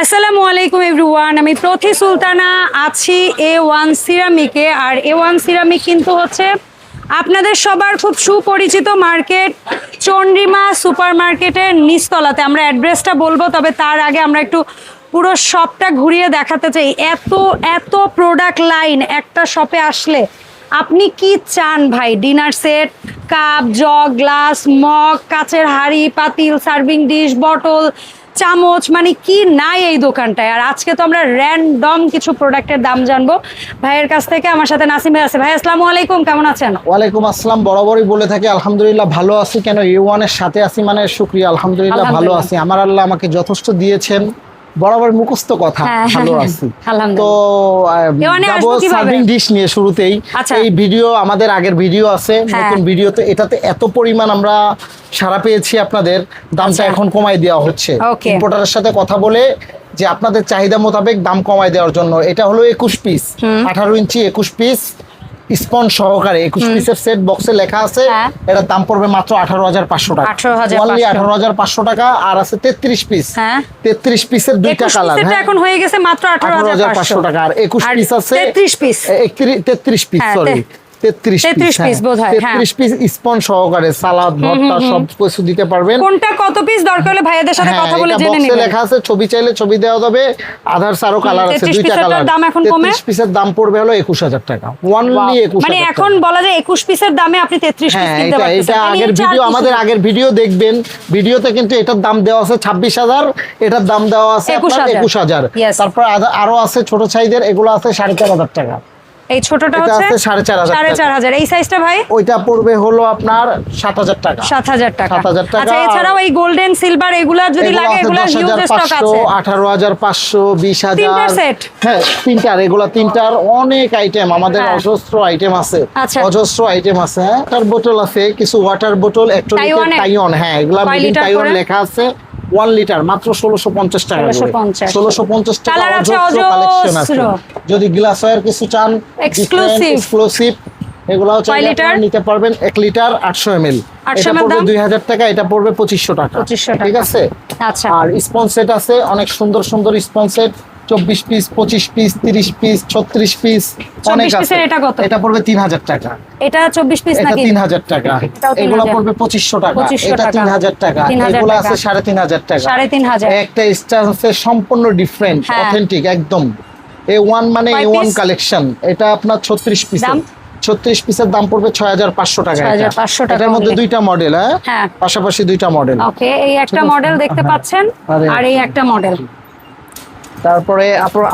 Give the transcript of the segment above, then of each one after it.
আসসালামু আলাইকুম এভরিওয়ান, আমি প্রথি সুলতানা আছি এ ওয়ান সিরামিকে। আর এ ওয়ান সিরামিক কিন্তু হচ্ছে আপনাদের সবার খুব সুপরিচিত মার্কেট চন্ডিমা সুপার মার্কেটের নিচতলাতে। আমরা অ্যাড্রেসটা বলব, তবে তার আগে আমরা একটু পুরো শপটা ঘুরিয়ে দেখাতে চাই। এত এত প্রোডাক্ট লাইন একটা শপে আসলে আপনি কি চান ভাই? Dinner set cup jug glass mug কাচের হাড়ি, পাতিল সার্ভিং ডিশ বটল চামচ মানে কি নাই এই দোকানটায়? আর আজকে তো আমরা র্যান্ডম কিছু প্রোডাক্টের দাম জানব। ভাইয়ের কাছ থেকে আমার সাথে নাসিম ভাই আছে। ভাই আসসালামু আলাইকুম কেমন আছেন? ওয়ালাইকুম আসসালাম বরাবরই বলে থাকি আলহামদুলিল্লাহ ভালো আছি। কেন ইউ ওয়ানের সাথে আছি মানে শুক্রিয়া আলহামদুলিল্লাহ ভালো আছি। আমার আল্লাহ আমাকে যথেষ্ট দিয়েছেন। বরাবর মুখস্থ কথা হ্যাঁ, ভালো হ্যাঁ, আছি। তো যাব সার্ভিং ডিশ নিয়ে শুরুতেই। আচ্ছা। এই ভিডিও আমাদের আগের ভিডিও আছে হ্যাঁ। নতুন ভিডিওতে এটাতে এত পরিমাণ আমরা সারা পেয়েছি আপনাদের দামটা আচ্ছা। এখন কমাই দেওয়া হচ্ছে. ইম্পোর্টারের সাথে কথা বলে যে আপনাদের চাহিদা মোতাবেক দাম কমাই দেওয়ার জন্য। এটা হলো একুশ পিস আঠারো ইঞ্চি একুশ পিস স্পন সহকারে একুশ পিসের সেট বক্সে লেখা আছে এটা এটার দাম পড়বে মাত্র আঠারো হাজার পাঁচশো টাকা। অনলি আঠারো হাজার পাঁচশো টাকা আর আছে তেত্রিশ পিস হ্যাঁ। তেত্রিশ পিসের দুইটা কালার এখন হয়ে গেছে মাত্র আঠারো হাজার পাঁচশো। টাকা আর একুশ পিস আছে তেত্রিশ পিস তেত্রিশ পিস হ্যাঁ, সরি তেত্রিশ 33 piece বোধহয়। তেত্রিশ পিস স্পন সহকারে সালাদ ভর্তা সব কিছু দিতে পারবেন। কোনটা কত পিস দরকার হলে ভাইয়াদের সাথে কথা বলে জেনে নেবেন। লেখা আছে ছবি চাইলে ছবি দেওয়া যাবে। আধার আরও কালার আছে দুইটা কালার। দাম এখন কমে? পিসের দাম পড়বে হলো একুশ হাজার টাকা। ওয়ানলি একুশ মানে এখন বলা যায় একুশ পিসের দামে আপনি তেত্রিশ পিস হ্যাঁ কিনতে এটা এটা মানে আগের ভিডিও আমাদের আগের ভিডিও দেখবেন। ভিডিওতে কিন্তু এটার দাম দেওয়া আছে ছাব্বিশ হাজার। এটার দাম দেওয়া আছে 21,000 একুশ হাজার। তারপর আরও আছে ছোট সাইজের এগুলো আছে সাড়ে চার হাজার টাকা। এই ছোটটা হচ্ছে আছে সাড়ে চার হাজার সাড়ে টাকা। চার হাজার এই সাইজটা ভাই ওইটা পড়বে হলো আপনার সাত হাজার টাকা সাত হাজার টাকা 7,000 টাকা। আচ্ছা এছাড়াও এই গোল্ডেন সিলভার এগুলা যদি লাগে এগুলা হিউজ স্টক আছে আঠারো হাজার পাঁচশো বিশ হাজার তিনটার set? হ্যাঁ তিনটার এগুলা তিনটার অনেক আইটেম আমাদের হ্যাঁ। অজস্র আইটেম আছে আচ্ছা। অজস্র আইটেম আছে হ্যাঁ ওয়াটার বোতল আছে কিছু ওয়াটার বোতল তাইওয়ানের? টাইওয়ান হ্যাঁ এগুলা মেড ইন টাইওয়ান লেখা আছে ওয়ান লিটার মাত্র ষোলোশো পঞ্চাশ টাকা 1650 ষোলোশো পঞ্চাশ। টাকা কালেকশন আছে যদি গ্লাস ওয়ার কিছু চান। এক্সক্লুসিভ এগুলাও চাইলে লিটার? নিতে পারবেন এক লিটার আটশো এম এল 800 এটা পড়বে দাম? দুই হাজার টাকা এটা পড়বে পঁচিশশো টাকা। 2500 টাকা। ঠিক আছে? আচ্ছা। আর স্পন্সেট আছে অনেক সুন্দর সুন্দর স্পন সেট চব্বিশ পিস পঁচিশ পিস তিরিশ পিস ছত্রিশ পিস অনেক আছে। এটা পড়বে তিন হাজার টাকা। এটা চব্বিশ পিস এটা তিন হাজার টাকা। এগুলো পড়বে পঁচিশশো টাকা। এটা তিন হাজার টাকা। এগুলো আছে সাড়ে তিন হাজার টাকা। সাড়ে তিন হাজার। একটা সম্পূর্ণ ডিফারেন্ট হ্যাঁ। অথেন্টিক একদম। এ ওয়ান মানে এ ওয়ান কালেকশন এটা আপনার ছত্রিশ পিস ছত্রিশ পিসের দাম পড়বে ছয় হাজার পাঁচশো টাকা এটা। 6,500 এটার মধ্যে দুইটা মডেল হ্যাঁ? হ্যাঁ। পাশাপাশি দুইটা মডেল ওকে এই একটা মডেল দেখতে হ্যাঁ। পাচ্ছেন আর এই একটা মডেল তারপরে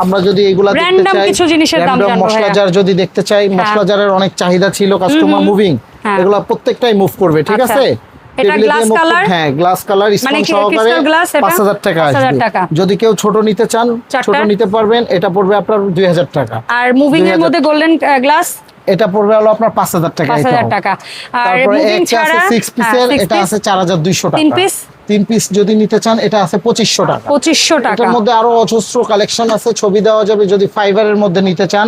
আমরা যদি এগুলা দেখতে চাই কিছু জিনিসের দাম random জানব মশলা জার যদি দেখতে চাই মশলা জারের অনেক চাহিদা ছিল কাস্টমার মুভিং হ্যাঁ। এগুলা প্রত্যেকটাই মুভ করবে ঠিক আচ্ছা। আছে? এটা? হ্যাঁ গ্লাস কালার মানে সহকারে crystal glass এটা? 5000 টাকা আসবে। যদি কেউ ছোট নিতে চান ছোট নিতে পারবেন এটা পড়বে আপনার 2000 টাকা। আর মুভিং এর মধ্যে গোল্ডেন গ্লাস এটা পড়বে হলো আপনার 5000 টাকা পাঁচ এটাও। হাজার টাকা। আর মুভিং আছে ছাড়া? 6 পিসের হ্যাঁ, six এটা আছে 4200 টাকা তিন piece? তিন পিস যদি নিতে চান এটা আছে 2500 টাকা। পঁচিশশো টাকা। এটার মধ্যে আরও অজস্র কালেকশন আছে ছবি দেওয়া যাবে যদি ফাইবারের মধ্যে নিতে চান।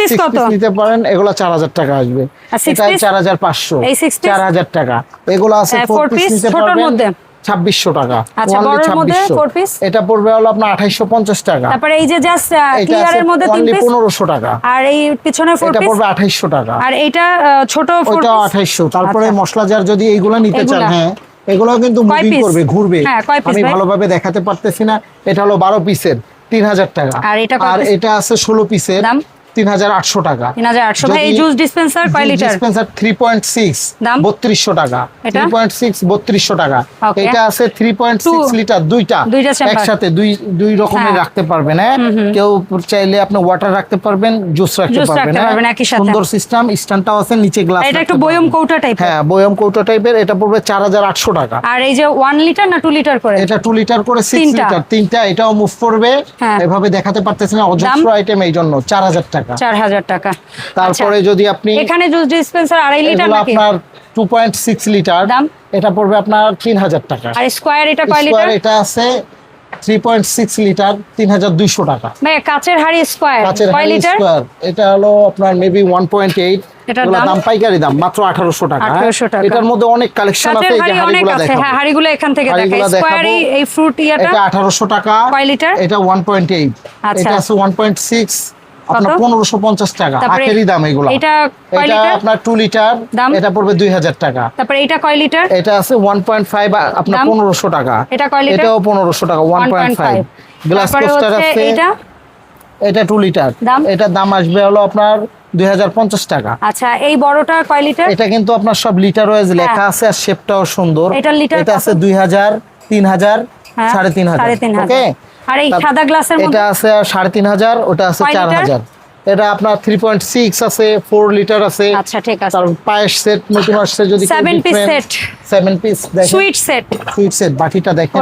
Piece নিতে পারেন এগুলো চার হাজার টাকা আসবে। এটা চার হাজার পাঁচশো। চার হাজার টাকা। এগুলো আছে হ্যাঁ, ফোর পিস নিতে পারবেন ছাব্বিশশো টাকা। আচ্ছা, Only বড়োর মধ্যে 2600 four piece? এটা পড়বে হলো আপনার আঠাইশো পঞ্চাশ টাকা। তারপরে এই যে জাস্ট ক্লিয়ারের মধ্যে তিন অনলি পিস পনেরোশো টাকা। আর এই পিছনের এটা পড়বে আঠাইশো টাকা। আর এইটা ছোট আঠাইশো তারপরে আচ্ছা। মশলা জার যদি এইগুলা নিতে চান হ্যাঁ। এগুলো কিন্তু মুভিং করবে ঘুরবে। হ্যাঁ, আমি ভালোভাবে দেখাতে পারতেছি না। এটা হলো বারো পিসের তিন হাজার টাকা। আর এটা আর এটা আছে ষোলো পিসের দাম? তিন হাজার আটশো টাকা। তিন হাজার আটশো ভাই এই জুস ডিসপেন্সার কয় litre dispenser three point six দাম? বত্রিশশো টাকা। এটা? থ্রি পয়েন্ট সিক্স বত্রিশশো টাকা। এটা আছে three point six Two- litre দুইটা। একসাথে দুই দুই রকমের হ্যাঁ। রাখতে পারবেন হ্যাঁ? কেউ চাইলে আপনি ওয়াটার রাখতে পারবেন জুস রাখতে পারবেন হ্যাঁ? পারবেন একই সাথে। সুন্দর সিস্টেম স্ট্যান্ডটাও আছে নিচে গ্লাস এটা একটু বয়ম কৌটা টাইপ হ্যাঁ বয়ম কৌটো টাইপের এটা পড়বে চার হাজার আটশো টাকা। আর এই যে ওয়ান লিটার না টু লিটার করে? এটা টু লিটার করে সিক্স তিনটা। লিটার তিনটা এটাও মুভ করবে। এভাবে দেখাতে পারতেছি না অজস্র আইটেম এই জন্য চার হাজার টাকা। টাকা। তারপরে যদি আপনি আচ্ছা, এখানে জুস ডিসপেন্সার আড়াই লিটার নাকি? আপনার লিটার দাম? এটা পড়বে আপনার তিন হাজার টাকা। আর স্কোয়ার এটা কয় লিটার এটা আছে লিটার টাকা। ভাই কাচের হাড়ি স্কোয়ার কয় লিটার এটা হলো আপনার মেবি ওয়ান পয়েন্ট এইট এটার দাম? পাইকারি দাম মাত্র আঠারোশো টাকা। হ্যাঁ? 1800 টাকা। এটার মধ্যে অনেক কালেকশন আছে এই হাড়িগুলো হ্যাঁ হাড়িগুলো এখান থেকে দেখাই। এই ফ্রুট ইয়াটা এটা আঠারোশো টাকা। কয় লিটার? এটা ওয়ান পয়েন্ট এইট আচ্ছা। এটা আছে ওয়ান পয়েন্ট সিক্স আপনার টাকা আখেরি দাম এগুলো। এটা এটা আপনার লিটার এটা পড়বে দুই হাজার টাকা। তারপরে এটা কয় লিটার? এটা আছে আপনার টাকা। এটা কয় লিটার? এটাও পনেরোশো টাকা গ্লাস কোস্টার আছে এটা? লিটার দাম? আসবে হলো আপনার দুই হাজার পঞ্চাশ টাকা। আচ্ছা এই বড়টা কয় লিটার? এটা কিন্তু আপনার সব লিটার ওয়াইজ লেখা আছে আর শেপটাও সুন্দর। হ্যাঁ। লিটার এটা আছে? দুই হাজার তিন হাজার হ্যাঁ, সাড়ে তিন। ওকে আর এই সাদা গ্লাসের এটা আছে সাড়ে তিন হাজার ওটা আছে কয় চার লিটার? হাজার এটা আপনার থ্রি পয়েন্ট সিক্স আছে ফোর লিটার আছে আচ্ছা ঠিক আছে তার পায়েস সেট নতুন আসছে যদি Seven piece set। Seven piece দেখেন সুইট সেট সুইট সেট বাটিটা দেখেন।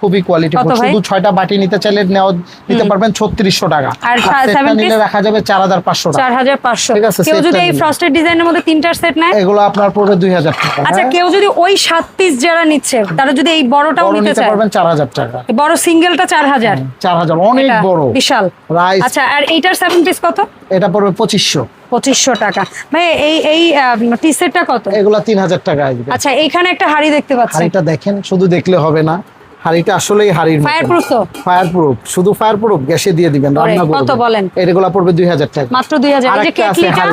খুবই কোয়ালিটি শুধু ছয়টা বাটি নিতে চাইলে নেওয়া নিতে পারবেন ছত্রিশশো টাকা। আর আর সেটটা নিলে? রাখা যাবে চার হাজার পাঁচশো চার হাজার পাঁচশো। ঠিক আছে, কেউ যদি এই ফ্রস্টেড ডিজাইনের মধ্যে তিনটার সেট নেয়? এগুলো আপনার পড়বে দুই হাজার টাকা আচ্ছা হ্যাঁ? কেউ যদি ওই সাত পিস যারা নিচ্ছে তারা যদি এই বড়টাও বড় নিতে নিতে চায়? পারবেন চার হাজার টাকা। বড় সিঙ্গেলটা চার হাজার। চার হাজার অনেক বড়। বিশাল। রাইস আচ্ছা আর এইটার সেভেন পিস কত? এটা পড়বে পঁচিশশো। পঁচিশশো টাকা। ভাই এই এই টি সেটটা কত? এগুলো তিন হাজার টাকা আচ্ছা এইখানে একটা হাড়ি দেখতে পাচ্ছি। হাড়িটা দেখেন শুধু দেখলে হবে না। হাড়িটা আসলেই হাড়ির তো? ফায়ার প্রুফ শুধু ফায়ার প্রুফ গ্যাসে দিয়ে দিবেন রান্না কত করবেন। বলেন? এগুলো পড়বে দুই হাজার টাকা। মাত্র দুই হাজার। এই যে কেটলিটা?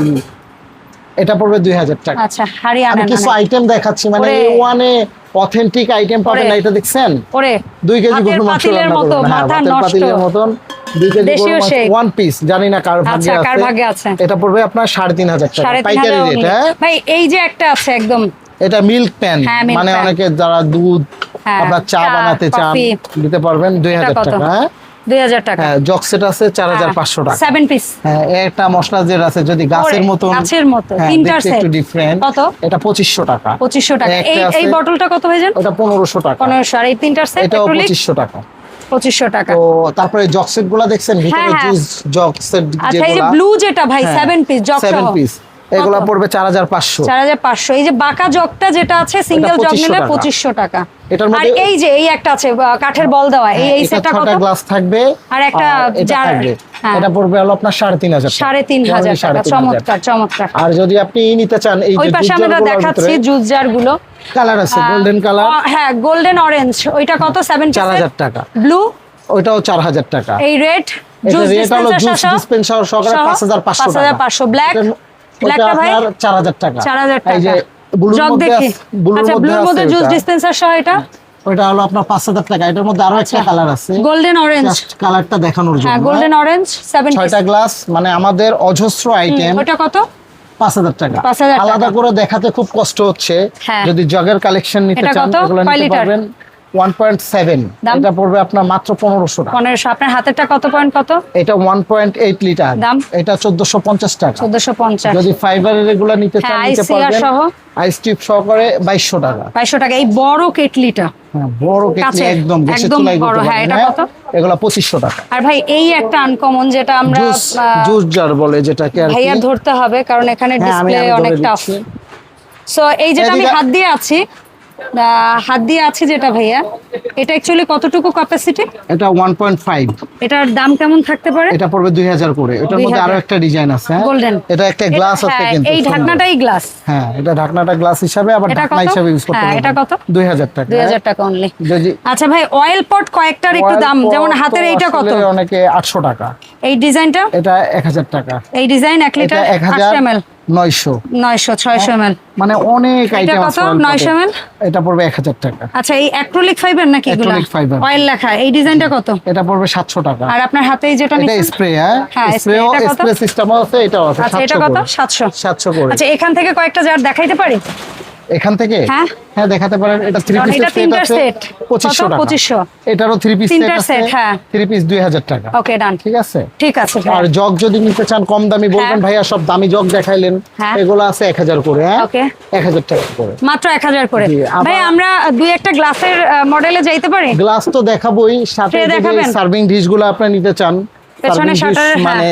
এটা পড়বে দুই হাজার টাকা। আচ্ছা হাড়ি আমি কিছু আইটেম দেখাচ্ছি মানে। ওয়ানে অথেন্টিক আইটেম পাবেন না এটা দেখছেন? ওরে। দুই কেজি গরুর মাংস পাতিলের রান্না করবেন। হ্যাঁ মাথা পাতিলের মতন। দুই কেজি গরুর মাংস ওয়ান পিস জানি না কার ভাগ্যে আচ্ছা, কার ভাগ্যে আছে। এটা পড়বে আপনার টাকা। পাইকারি রেট হ্যাঁ? ভাই এই যে একটা আছে একদম। এটা মিল্ক প্যান মানে অনেকে যারা দুধ আপনার চা বানাতে চান দিতে পারবেন দুই হাজার টাকা হ্যাঁ? দুই হাজার টাকা। হ্যাঁ জগ সেট আছে চার হাজার পাঁচশো টাকা। সেভেন পিস হ্যাঁ একটা মশলা জের আছে যদি গাছের ওরে, গাছের মতো, হ্যাঁ, তিনটার একটু ডিফারেন্ট কত? এটা পঁচিশশো টাকা। পঁচিশশো টাকা। এই এই বটলটা কত হয়ে যান ওটা পনেরোশো টাকা। পনেরোশো। আর এই তিনটার সেট এটাও পঁচিশশো টাকা। পঁচিশশো টাকা। তো তারপরে জগ সেটগুলা দেখছেন ভিতরে হ্যাঁ, হ্যাঁ। জুস জগ সেট আচ্ছা এই যে ব্লু যেটা ভাই পিস জগ সেভেন পিস এগুলা পড়বে চার হাজার পাঁচশো। চার হাজার পাঁচশো। এই যে বাঁকা জগটা যেটা আছে সিঙ্গেল জগ নিলে। পঁচিশশো টাকা। এটার আর এই যে এই একটা আছে কাঠের বল দেওয়া এই এই সেটটা কত? গ্লাস থাকবে আর একটা জার- হ্যাঁ। এটা পড়বে হলো আপনার সাড়ে তিন হাজার টাকা। সাড়ে তিন হাজার Only সাড়ে টাকা তিন হাজার। চমৎকার চমৎকার। আর যদি আপনি নিতে চান এই যে পাশে আমরা দেখাচ্ছি জুস জারগুলো কালার আছে গোল্ডেন কালার হ্যাঁ গোল্ডেন অরেঞ্জ ওইটা কত? সেভেন চার হাজার টাকা। ব্লু ওইটাও চার হাজার টাকা। এই রেড জুস ডিসপেন্সার পাঁচশো হাজার পাঁচশো। ব্ল্যাক ব্ল্যাকটা ভাই? চার হাজার টাকা। চার হাজার এই যে টাকা। ব্লুর জগ মধ্যে দেখি। আছে- ব্লুর আচ্ছা ব্লুর মধ্যে জুস ডিসপেন্সার সহ এটা? ওইটা হলো আপনার পাঁচ হাজার টাকা। এটার মধ্যে আরও একটা কালার আছে। গোল্ডেন অরেঞ্জ কালারটা দেখানোর জন্য। গোল্ডেন অরেঞ্জ সেভেন ছয়টা গ্লাস মানে আমাদের অজস্র আইটেম ওটা কত? পাঁচ হাজার টাকা। 5,000 টাকা। আলাদা করে দেখাতে খুব কষ্ট হচ্ছে। হ্যাঁ। যদি জগের কালেকশন নিতে চান কত? নিতে পারবেন। One point seven. দাম? এটা পড়বে আপনার মাত্র পনেরোশো টাকা। পনেরোশো। আপনার হাতেরটা কত পয়েন্ট কত? এটা ওয়ান পয়েন্ট এইট লিটার। দাম? এটা চোদ্দশো পঞ্চাশ টাকা। চোদ্দশো পঞ্চাশ। যদি ফাইবারের এগুলো নিতে চান হ্যাঁ, নিতে পারবেন। সহ? আইস টিউব সহকারে বাইশশো টাকা। বাইশশো টাকা। এই বড় কেটলিটা হ্যাঁ বড় কেটলি একদম বড়, হ্যাঁ, এটা হ্যাঁ? কত? এগুলো পঁচিশশো টাকা। আর ভাই এই একটা আনকমন যেটা আমরা জুস জার বলে যেটাকে আর ভাইয়া ধরতে হবে কারণ এখানে হ্যাঁ, ডিসপ্লে আমি ধরে অনেক টাফ দিচ্ছি। সো এই যেটা আমি হাত দিয়ে আছি হাত দিয়ে আছে যেটা ভাইয়া? এটা অ্যাকচুয়ালি কতটুকু ক্যাপাসিটি এটা ওয়ান পয়েন্ট ফাইভ এটার দাম কেমন থাকতে পারে? এটা পড়বে দুই হাজার করে। এটার মধ্যে আরও একটা ডিজাইন আছে হ্যাঁ? Golden। এটা একটা গ্লাস আছে হ্যাঁ, কিন্তু এই ঢাকনাটাই গ্লাস হ্যাঁ এটা ঢাকনাটা গ্লাস হিসাবে আবার ঢাকনা? হিসাবে ইউজ করতে হ্যাঁ, এটা কত? দুই হাজার টাকা দুই হাজার টাকা অনলি আচ্ছা ভাই অয়েল পট কয়েকটার একটু দাম যেমন হাতের এইটা কত? অনেকে আটশো টাকা। এই ডিজাইনটা? এটা এক হাজার টাকা। এই ডিজাইন এক এটা লিটার এক হাজার আটশো এমএল। নয়শো। নয়শো ছয়শো এমএল। মানে অনেক আইটেম আছে oil pot 900 এর। ml? এটা পড়বে এক হাজার টাকা। আচ্ছা এই অ্যাক্রিলিক ফাইবার নাকি এগুলো? Acrylic fiber। অয়েল লেখা। এই ডিজাইনটা কত? এটা পড়বে সাতশো টাকা। আর আপনার হাতে এই যেটা এটা স্প্রে হ্যাঁ? স্প্রে এটা কত? স্প্রে সিস্টেমও আছে এটাও আছে আচ্ছা এটা 700 কত? করে। সাতশো। 700 করে। আচ্ছা এখান থেকে কয়েকটা জার দেখাইতে পারি? এখান থেকে হ্যাঁ। হ্যাঁ দেখাতে পারেন এটা থ্রি পিস সেট আছে set। পঁচিশশো কত? টাকা 2500 এটারও থ্রি পিস সেট আছে হ্যাঁ। থ্রি পিস দুই হাজার টাকা ওকে ডান ঠিক আছে ঠিক আছে আর জগ যদি নিতে চান কম দামি বলবেন হ্যাঁ। ভাইয়া সব দামি জগ দেখাইলেন হ্যাঁ। এগুলো আছে এক হাজার করে হ্যাঁ. এক হাজার টাকা করে মাত্র এক হাজার করে ভাই আমরা দুই একটা গ্লাসের মডেলে যাইতে পারি গ্লাস তো দেখাবোই সাথে যদি? সার্ভিং ডিশগুলো আপনি নিতে চান পেছনে হ্যাঁ। মানে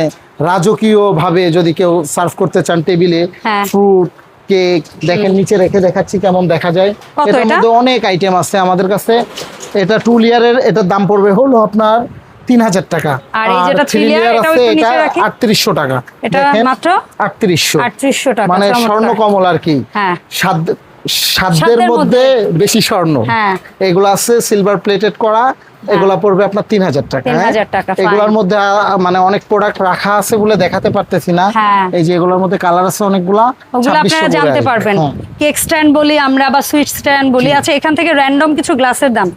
রাজকীয় ভাবে যদি কেউ সার্ভ করতে চান টেবিলে। ফ্রুট কেক দেখেন নিচে রেখে দেখাচ্ছি কেমন দেখা যায়। এটার মধ্যে অনেক আইটেম আছে আমাদের কাছে। এটা টু লিয়ারের এটার দাম পড়বে হলো আপনার তিন হাজার টাকা। আর এই যেটা থ্রি লেয়ার আছে এটা আটত্রিশশো টাকা। এটা মাত্র আটত্রিশশো। আটত্রিশশো টাকা মানে স্বর্ণ কমল আর কি। হ্যাঁ। সাধ্য সাধ্যের সাধ্যের মধ্যে বেশি স্বর্ণ। হ্যাঁ। এগুলো আছে সিলভার প্লেটেড করা। এগুলা পড়বে আপনার তিন হাজার টাকা 3,000 হ্যাঁ? টাকা, এগুলোর মধ্যে মানে অনেক প্রোডাক্ট রাখা আছে বলে দেখাতে পারতেছি না। হ্যাঁ। এই যে এগুলোর মধ্যে কালার আছে অনেকগুলা ওগুলো আপনারা জানতে পারবেন। হ্যাঁ। কেক স্ট্যান্ড বলি আমরা বা সুইট স্ট্যান্ড বলি। আচ্ছা এখান থেকে র্যান্ডম কিছু গ্লাসের দাম।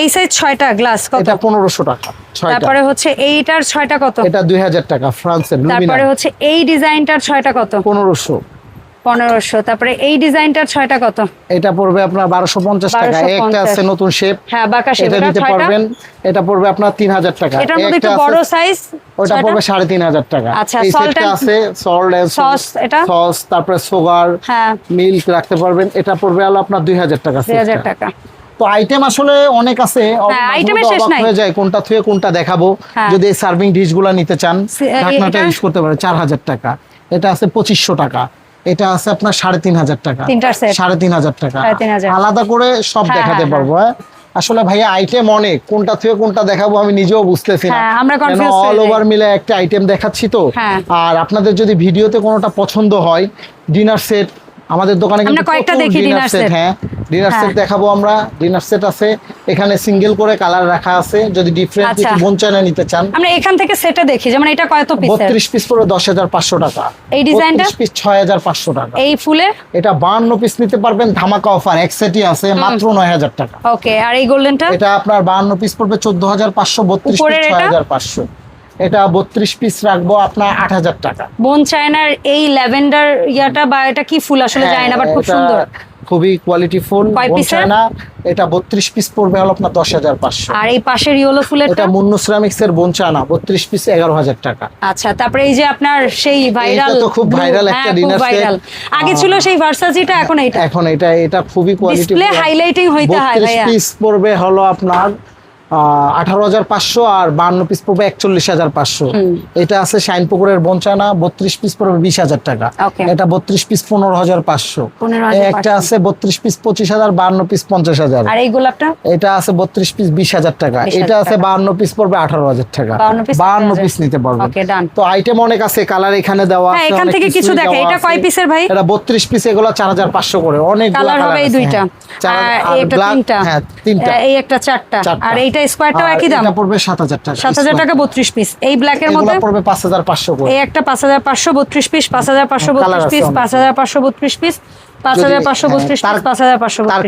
এই সাইজ ছয়টা গ্লাস কত? এটা পনেরোশো টাকা তারপরে হচ্ছে এইটার ছয়টা কত? এটা দুই হাজার টাকা ফ্রান্সের তারপরে হচ্ছে এই ডিজাইনটার ছয়টা কত? পনেরোশো। পনেরোশো। তারপরে এই ডিজাইনটার ছয়টা কত? এটা পড়বে আপনার বারোশো পঞ্চাশ টাকা। একটা আছে নতুন শেপ হ্যাঁ বাঁকা এটা নিতে পারবেন। এটা পড়বে আপনার তিন হাজার টাকা। এটার মধ্যে একটু বড় সাইজ ওটা পড়বে সাড়ে তিন হাজার টাকা। আচ্ছা, এই সেটটা আছে সল্ট Sauce এটা? সস তারপরে সুগার হ্যাঁ। মিল্ক রাখতে পারবেন। এটা পড়বে হলো আপনার দুই হাজার টাকা দুই হাজার টাকা। তো আইটেম আসলে অনেক আছে। হ্যাঁ, হয়ে যায় কোনটা থুয়ে কোনটা দেখাবো। হ্যাঁ। যদি সার্ভিং ডিশগুলা নিতে চান ঢাকনাটা ইউজ করতে পারে চার হাজার টাকা। এটা আছে পঁচিশশো টাকা। এটা আছে আপনার সাড়ে তিন হাজার টাকা। সাড়ে তিন হাজার টাকা। আলাদা করে সব হ্যাঁ, দেখাতে হ্যাঁ, পারব হ্যাঁ। আসলে ভাইয়া আইটেম অনেক। কোনটা থেকে কোনটা দেখাবো আমি নিজেও বুঝতেছি না। হ্যাঁ, হয়ে অল ওভার মিলে একটা আইটেম দেখাচ্ছি তো? হ্যাঁ। আর আপনাদের যদি ভিডিওতে কোনোটা পছন্দ হয় ডিনার সেট আমাদের দোকানে কিন্তু কয়েকটা দেখি ডিনার set। হ্যাঁ। ডিনার হ্যাঁ। সেট দেখাবো আমরা। ডিনার সেট আছে। এখানে সিঙ্গেল করে কালার রাখা আছে। যদি ডিফারেন্ট আচ্ছা। কিছু বঞ্চনা নিতে চান। আমরা এখান থেকে সেটে দেখি। যেমন এটা কত পিস পড়বে দশ হাজার পাঁচশো টাকা। এই ডিজাইনটা? 32 পিস ছয় হাজার পাঁচশো টাকা। এই ফুলের এটা বাহান্ন পিস নিতে পারবেন। ধামাকা অফার এক সেটই আছে। মাত্র নয় হাজার টাকা। ওকে আর এই গোল্ডেনটা এটা আপনার বাহান্ন পিস পড়বে চোদ্দ হাজার পাঁচশো বত্রিশ পিস উপরের ছয় এটা? হাজার পাঁচশো। এটা বত্রিশ পিস রাখব আপনার আট হাজার টাকা। বোন চায়নার এই ল্যাভেন্ডার ইয়াটা বা এটা কি ফুল? আসলে যায় না বাট খুব সুন্দর। খুবই কোয়ালিটি ফোন না এটা বত্রিশ পিস পড়বে হলো আপনার দশ হাজার পাঁচশো। আর এই পাশের ইয়েলো ফুলের এটা মুন্নু সিরামিক্স এর বঞ্চানা বত্রিশ পিস এগারো হাজার টাকা। আচ্ছা তারপরে এই যে আপনার সেই ভাইরাল তো খুব ভাইরাল একটা ডিনার সেট ভাইরাল আগে ছিল সেই ভার্সাজিটা এখন এটা এখন এটা এটা খুবই কোয়ালিটি ডিসপ্লে হাইলাইটিং হইতে হয় ভাইয়া। পিস পড়বে হলো আপনার আঠারো হাজার পাঁচশো আর পিস পড়বে একচল্লিশ হাজার পাঁচশো। এটা আছে শাইন পুকুরের বঞ্চানা বত্রিশ পিস পড়বে বিশ হাজার টাকা। এটা বত্রিশ পিস পনেরো হাজার পাঁচশো। একটা আছে বত্রিশ পিস পঁচিশ হাজার পিস পঞ্চাশ হাজার। আর এই গোলাপটা? এটা আছে বত্রিশ পিস বিশ হাজার টাকা। এটা আছে। বাহান্ন পিস পড়বে আঠারো হাজার টাকা। 52 বাহান্ন পিস নিতে done. তো আইটেম অনেক আছে কালার এখানে দেওয়া হ্যাঁ, এখান থেকে কিছু দেখে। এটা কয় piece-এর ভাই? এটা বত্রিশ পিস এগুলো চার হাজার পাঁচশো করে। অনেক কালার হবে এই দুইটা। তিনটা। হ্যাঁ তিনটা। এই একটা চারটা। চারটা। আর এইটা স্কোয়ারটাও আর একই দাম। এটা পড়বে সাত হাজার টাকা সাত হাজার টাকা বত্রিশ পিস এই মধ্যে পড়বে পাঁচ হাজার পাঁচশো করে। এই একটা পাঁচ হাজার পাঁচশো বত্রিশ পিস পিস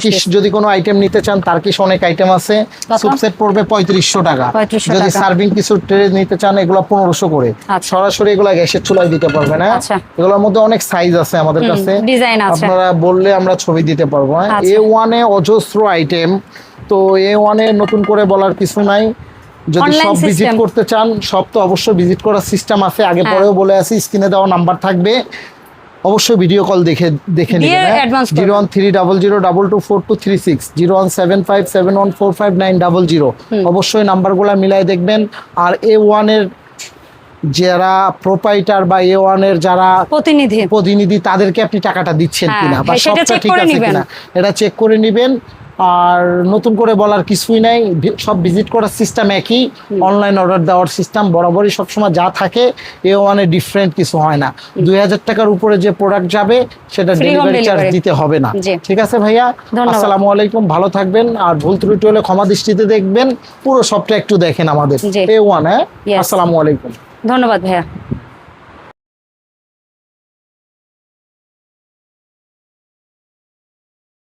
পিস যদি- কোনো আইটেম নিতে চান তার্কিশ অনেক আইটেম আছে। সুপসেট পড়বে পঁয়ত্রিশশো টাকা। যদি সার্ভিং কিছু ট্রে নিতে চান এগুলো পনেরোশো করে। আচ্ছা। সরাসরি এগুলো গ্যাসের চুলায় দিতে পারবেন হ্যাঁ আচ্ছা। এগুলোর মধ্যে অনেক সাইজ আছে আমাদের কাছে। আপনারা বললে আমরা ছবি দিতে পারব হ্যাঁ। আচ্ছা। এ ওয়ানে অজস্র আইটেম তো এ ওয়ানে নতুন করে বলার কিছু নাই। যদি সব ভিজিট করতে চান সব তো অবশ্যই ভিজিট করার সিস্টেম আছে। আগে হ্যাঁ। পরেও বলে আছি স্ক্রিনে দেওয়া নাম্বার থাকবে। অবশ্যই ভিডিও কল দেখে দেখে নেবেন zero one three double zero double two four two three six zero one seven five seven one four five nine double zero অবশ্যই নাম্বারগুলো মিলাই দেখবেন। আর এ ওয়ানের যারা প্রোপাইটার বা এ ওয়ানের যারা প্রতিনিধি। প্রতিনিধি তাদেরকে আপনি টাকাটা দিচ্ছেন হ্যাঁ, কিনা? বা হ্যাঁ, সবটা ঠিক আছে কিনা? এটা চেক করে নিবেন। আর নতুন করে বলার কিছুই নাই। সব ভিজিট করার সিস্টেম একই। অনলাইন অর্ডার দেওয়ার সিস্টেম বরাবরই সবসময় যা থাকে এ ওয়ানে ডিফারেন্ট কিছু হয় না। দুই হাজার টাকার উপরে যে প্রোডাক্ট যাবে সেটা ডেলিভারি চার্জ দিতে হবে না। ঠিক আছে ভাইয়া? আসসালামু আলাইকুম ভালো থাকবেন। আর ভুল ত্রুটি হলে ক্ষমা দৃষ্টিতে দেখবেন। পুরো সবটা একটু দেখেন আমাদের। এ ওয়ান হ্যাঁ? আসসালামু আলাইকুম। ধন্যবাদ ভাইয়া।